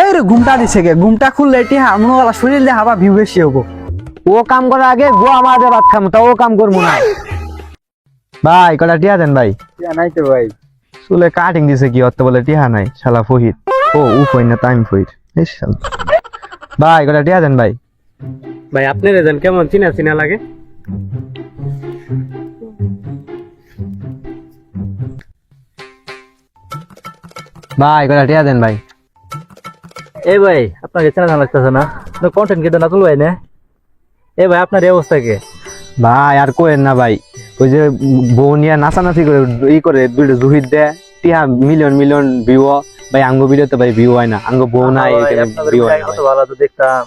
এই রে ঘুমটা দিছে গে ঘুমটা খুললে এটি আমনো গলা শরীর দিয়ে হাবা ভিউ বেশি হব। ও কাম করার আগে গো আমাদের ভাত খামো তা ও কাম করব না। ভাই কটা টিয়া দেন ভাই? নাই তো ভাই। চুলে কাটিং দিছে কি অত বলে টিহা নাই শালা ফহিদ। ও উ ফহিদ না তাইম ফহিদ। ভাই কটা টিয়া দেন ভাই? ভাই আপনি রেজান কেমন? চিনা চিনা লাগে? ভাই কটা টিয়া দেন ভাই? এই ভাই আপনাকে চেনা জানা লাগতেছে না। কন্টেন্ট কিন্তু না তুলবাই না? এই ভাই আপনার এই অবস্থা কে? ভাই আর কোয়েন না ভাই। ওই যে বউ নিয়ে নাচানাচি করে ই করে ভিডিও জুহিত দেয়। টিহা মিলিয়ন মিলিয়ন ভিউ ভাই আঙ্গ ভিডিওতে ভাই ভিউ হয় না। আঙ্গ বউ ভিউ হয় না কত ভালো তো দেখতাম।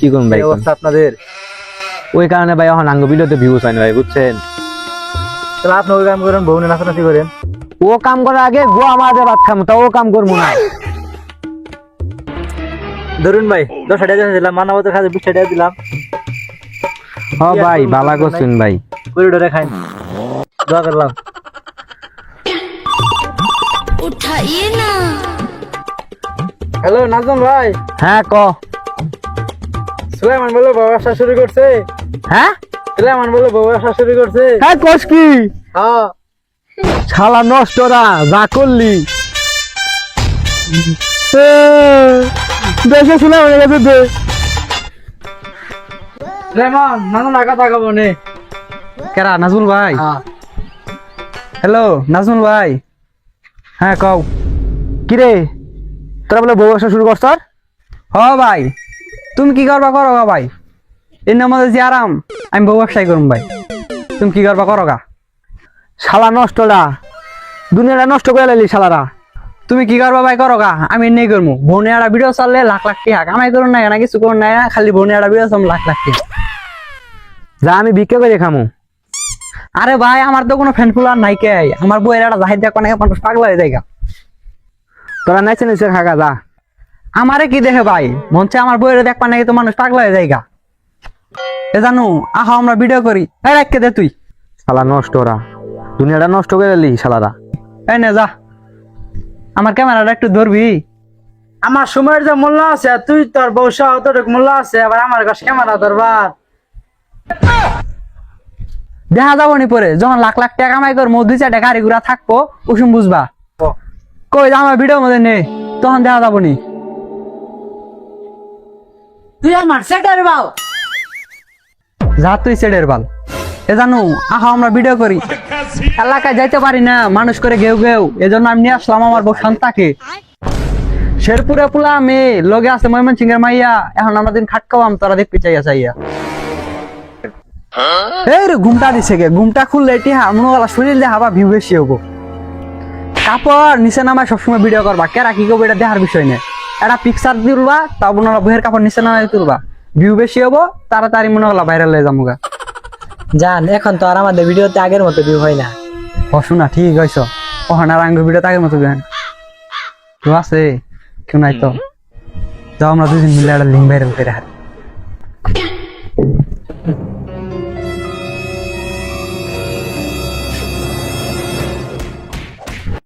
কি করুন ভাই অবস্থা আপনাদের? ওই কারণে ভাই এখন আঙ্গ ভিডিওতে ভিউজ হয় না ভাই বুঝছেন? তাহলে আপনি ওই কাম করেন বউনে নাচানাচি করেন। ও কাম করার আগে গো আমাদের ভাত খামো তা ও কাম করব না। ধরুন ভাই দশ হাজার দিলাম মানবতের কাছে বিশ হাজার দিলাম। ভাই বালা করছেন ভাই। করিডোরে খাই দোয়া করলাম। উঠাইয়ে না। হ্যালো নাজম ভাই। হ্যাঁ ক। সুলাইমান বলে ব্যবসা শুরু করছে। হ্যাঁ? সুলাইমান বলে ব্যবসা শুরু করছে। হ্যাঁ কস কি? হ্যাঁ শালা নষ্টরা যা করলি। দেখে শুনে হয়ে গেছে দে। তাকাবো নে। কেরা নাজমুল ভাই? হ্যাঁ। হ্যালো নাজমুল ভাই। হ্যাঁ কও। কিরে তোরা বলে বউ আসা শুরু করছ হ ভাই। তুমি কি করবা করো গা ভাই। এর নাম যে আরাম। আমি বউ ব্যবসায় করুম ভাই। তুমি কি করবা করো গা? শালা নষ্টরা দুনিয়াটা নষ্ট করে লাইলি শালারা। তুমি কি করবা ভাই? করো গা। আমি নেই করব বোনে একটা ভিডিও চাললে লাখ লাখ টাকা কামাই করুন না না কিছু করুন না খালি বোনে একটা ভিডিও চাম লাখ লাখ টাকা যা আমি ভিক্ষা করে খামু। আরে ভাই আমার তো কোনো ফ্যান ফুলার নাই কে? আমার বইয়ের একটা জাহিদ দেখো না মানুষ পাগলা হয়ে যায় তোরা নাইছে নাইছে খাগা যা। আমারে কি দেখে ভাই? মঞ্চে আমার বইয়ের দেখবা নাকি তো মানুষ পাগলা হয়ে যায়। এ জানু আহা আমরা ভিডিও করি। এই রাখকে দে তুই। শালা নষ্টরা দুনিয়াটা নষ্ট করে দিলি শালারা। এই নে যা। আমার ক্যামেরাটা একটু ধরবি? আমার সময়ের যে মূল্য আছে তুই তোর বউসা অতটুক মূল্য আছে আবার আমার কাছে ক্যামেরা ধরবার দেখা যাব নি পরে যখন লাখ লাখ টাকা কামাই করব দুই চারটা গাড়ি ঘোড়া থাকব কুসুম বুঝবা। কই যে আমার ভিডিও মধ্যে নে তখন দেখা যাব নি। তুই আমার সেটার বাউ যা তুই সেডের বাল। এ জানু, আহা, আমরা ভিডিও করি। এলাকায় যাইতে পারি না, মানুষ করে গেউ গেউ এজন্য আমি নিয়ে আসলাম আমার বউ শান্তাকে। শেরপুরে পুলা মেয়ে লগে আছে ময়মন সিংহের মাইয়া। এখন আমরা দিন খাট খাওয়াম তোরা দেখতে চাইয়া চাইয়া। এই রে, ঘুমটা দিছে গে ঘুমটা খুললে এটি আমনো গলা শরীর দিয়ে হাবা ভিউ বেশি হব। কাপড় নিচে নামায় সবসময় ভিডিও করবা। কেরা কি করব এটা দেখার বিষয় নেই। একটা পিকচার তুলবা তা আপনারা বইয়ের কাপড় নিচে নামায় তুলবা। ভিউ বেশি হব, তাড়াতাড়ি মনে হলো ভাইরাল হয়ে যাব গা। জান এখন তো আর আমাদের ভিডিওতে আগের মতো ভিউ হয় না। না ঠিক হয়েছ ওখানে আর আঙ্গুর ভিডিওতে আগের মতো গান কেউ আছে? কেউ নাই তো? যাও আমরা দুজন মিলে একটা লিঙ্ক ভাইরাল করে হাত